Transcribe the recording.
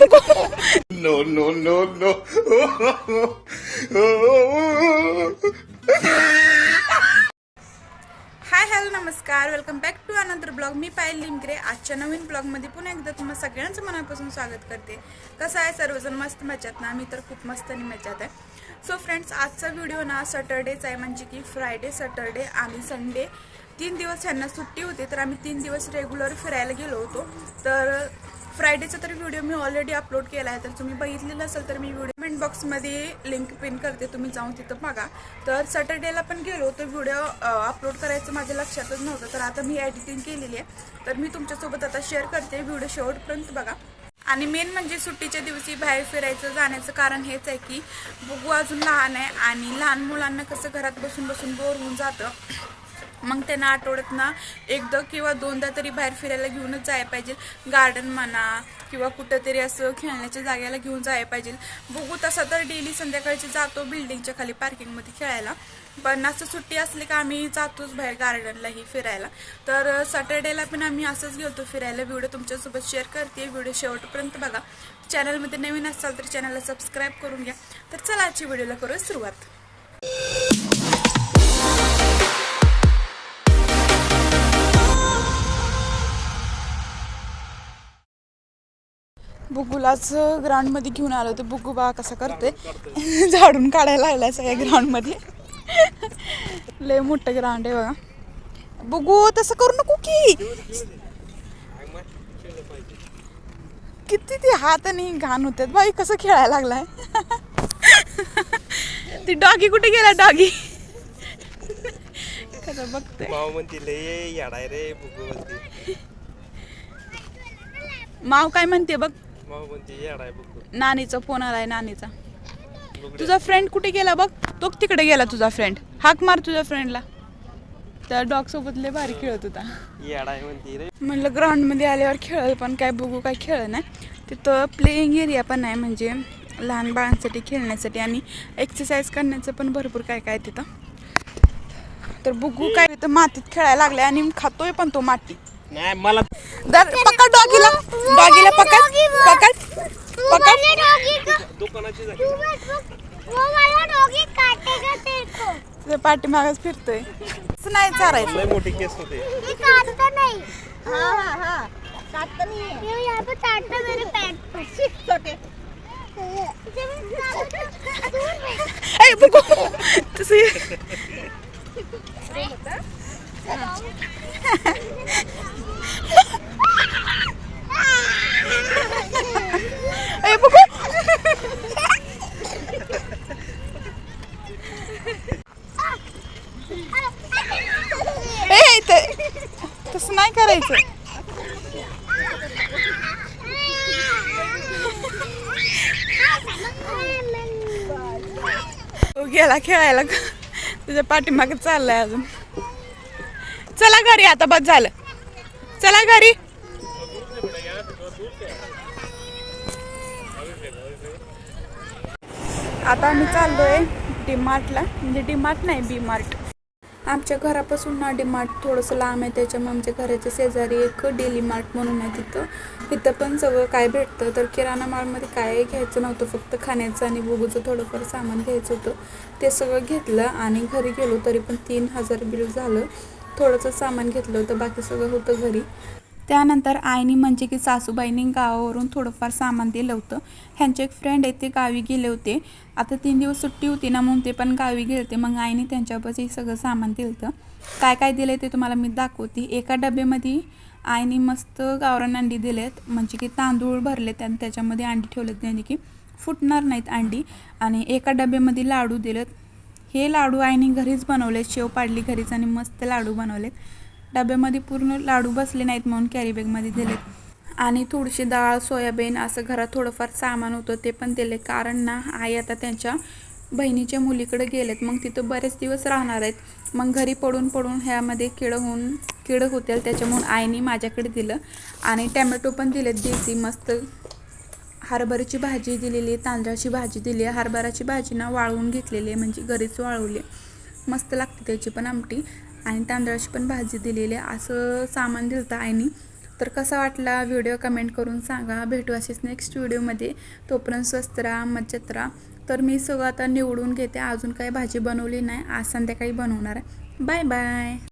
No, no, no, no. Hi hello नमस्कार. Welcome back to अनंतर blog मी पायल लिमग्रे. आजच्या नवीन ब्लॉगमध्ये पुन्हा एकदा तुम्हा सगळ्यांचं मनापासून स्वागत करते. कसं आहे सर्वजण? मस्त मजात ना? मी तर खूप मस्त आणि मजात आहे. सो फ्रेंड्स आजचा व्हिडिओ ना सॅटरडेचा आहे. म्हणजे की फ्रायडे सॅटर्डे आणि संडे तीन दिवस ह्यांना सुट्टी होती तर आम्ही तीन दिवस रेग्युलर फिरायला गेलो होतो. तर फ्रायडेचा तर व्हिडिओ मी ऑलरेडी अपलोड केला आहे. तर तुम्ही बघितलेलं असेल तर मी व्हिडिओ कमेंट बॉक्समध्ये लिंक पिन करते. तुम्ही जाऊन तिथं बघा. तर सॅटर्डेला पण गेलो तर व्हिडिओ अपलोड करायचं माझ्या लक्षातच नव्हतं. तर आता मी एडिटिंग केलेली आहे. तर मी तुमच्यासोबत आता शेअर करते. व्हिडिओ शेवटपर्यंत बघा. आणि मेन म्हणजे सुट्टीच्या दिवशी बाहेर फिरायचं जाण्याचं कारण हेच आहे की बघू अजून लहान आहे आणि लहान मुलांना कसं घरात बसून बसून बोर होऊन जातं. मग त्यांना आठवड्यात ना एकदा किंवा दोनदा तरी बाहेर फिरायला घेऊनच जायला पाहिजे. गार्डन म्हणा किंवा कुठंतरी असं खेळण्याच्या जागेला घेऊन जायला पाहिजे. बघू तसा तर डेली संध्याकाळची जातो बिल्डिंगच्या खाली पार्किंगमध्ये खेळायला. पण असं सुट्टी असली का आम्ही जातोच बाहेर गार्डनलाही फिरायला. तर सॅटर्डेला पण आम्ही असंच गेलतो फिरायला. व्हिडिओ तुमच्यासोबत शेअर करते. व्हिडिओ शेवटपर्यंत बघा. चॅनलमध्ये नवीन असाल तर चॅनलला सबस्क्राईब करून घ्या. तर चला आजची व्हिडिओला करूया सुरुवात. बुगूलाच ग्राउंडमध्ये घेऊन आलो तर बुगू बा कसा करते झाडून काढायला लागलाय सगळ्या ग्राउंडमध्ये लय मोठं ग्राउंड आहे बघा. बुगू तसं करू नको की. किती ते हात आणि घाण होतात बाई कसं खेळायला लागलाय. ती डॉगी कुठे गेला डॉगी? कसं बघते माव म्हणते लय याडाय रे बुगू म्हणते. माव काय म्हणते बघ. नानीचा फोन आलाय नानीचा. तुझा फ्रेंड कुठे गेला बघ? तो तिकडे गेला तुझा फ्रेंड हाक मार तुझ्या फ्रेंडला त्या डॉग सोबत लय भारी खेळत होता. म्हणलं ग्राउंडमध्ये आल्यावर खेळल पण काय बघू काय खेळ नाही. तिथं प्लेईंग एरिया पण आहे म्हणजे लहान बाळांसाठी खेळण्यासाठी आणि एक्सरसाइज करण्याचं पण भरपूर काय काय तिथं. तर बुगू काय तिथं मातीत खेळायला लागलाय आणि खातोय पण तो माती नाही मला दर पकड डॉगीला. डॉगीला पकड. पकड. पकड. दुकानाची झाली तुझ्या पाठीमागच फिरतोय. असं नाही चारायचं लय मोठी केस होते. ऐ बुगू तसं ऐ बुगू ए ते तसं नाही करायचं तो गेला खेळायला तुझ्या पाठीमाग चाललाय अजून. चला घरी आता बस झालं. चला घरी. आता आम्ही चाललोय डीमार्टला म्हणजे डी मार्ट नाही बी मार्ट आमच्या घरापासून ना डीमार्ट थोडंसं लांब आहे त्याच्यामुळे आमच्या घराच्या शेजारी एक डेली मार्ट म्हणून आहे तिथं. तिथं पण सगळं काय भेटतं तर किराणा मालमध्ये काय घ्यायचं नव्हतं फक्त खाण्याचं आणि बुगूचं थोडंफार सामान घ्यायचं होतं. ते सगळं घेतलं आणि घरी गेलो तरी पण तीन हजार बिल झालं. थोडंसं सामान घेतलं होतं बाकी सगळं होतं घरी. त्यानंतर आईनी म्हणजे की सासूबाईंनी गावावरून थोडंफार सामान दिलं होतं. ह्यांचे एक फ्रेंड आहे ते गावी गेले होते. आता तीन दिवस सुट्टी होती ना म्हणून ते पण गावी गेले होते. मग आईने त्यांच्यापाशी सगळं सामान दिलं होतं. काय काय दिलं ते तुम्हाला मी दाखवते. एका डब्यामध्ये आईने मस्त गावरान अंडी दिलेत. म्हणजे की तांदूळ भरलेत आणि त्याच्यामध्ये अंडी ठेवलेत. म्हणजे की फुटणार नाहीत अंडी. आणि एका डब्यामध्ये लाडू दिलेत. हे लाडू आईने घरीच बनवले शेव पाडली घरीच आणि मस्त लाडू बनवलेत. डब्यामध्ये पूर्ण लाडू बसले नाहीत म्हणून कॅरीबॅगमध्ये दिलेत. आणि थोडीशी डाळ सोयाबीन असं घरात थोडंफार सामान होतं ते पण दिले. कारण ना आई आता त्यांच्या बहिणीच्या मुलीकडे गेलेत. मग तिथं बरेच दिवस राहणार आहेत. मग घरी पडून पडून ह्यामध्ये किडं होऊन किडं होतील त्याच्यामुळे आईने माझ्याकडे दिलं. आणि टॅमॅटो पण दिलेत देसी मस्त. हरभऱ्याची भाजी दिलेली आहे तांदळाची भाजी दिली. आहे हरभऱ्याची भाजी ना वाळवून घेतलेली आहे म्हणजे घरीच वाळवली आहे. मस्त लागते त्याची पण आमटी. आणि तांदळाची पण भाजी दिलेली आहे. असं सामान दिलं होतं आईनी. तर कसा वाटला व्हिडिओ कमेंट करून सांगा. भेटू असेच नेक्स्ट व्हिडिओमध्ये तोपर्यंत स्वस्त राहा मज्जत राहा. तर मी सगळं आता निवडून घेते. अजून काही भाजी बनवली नाही. आज संध्याकाळी बनवणार आहे. Bye bye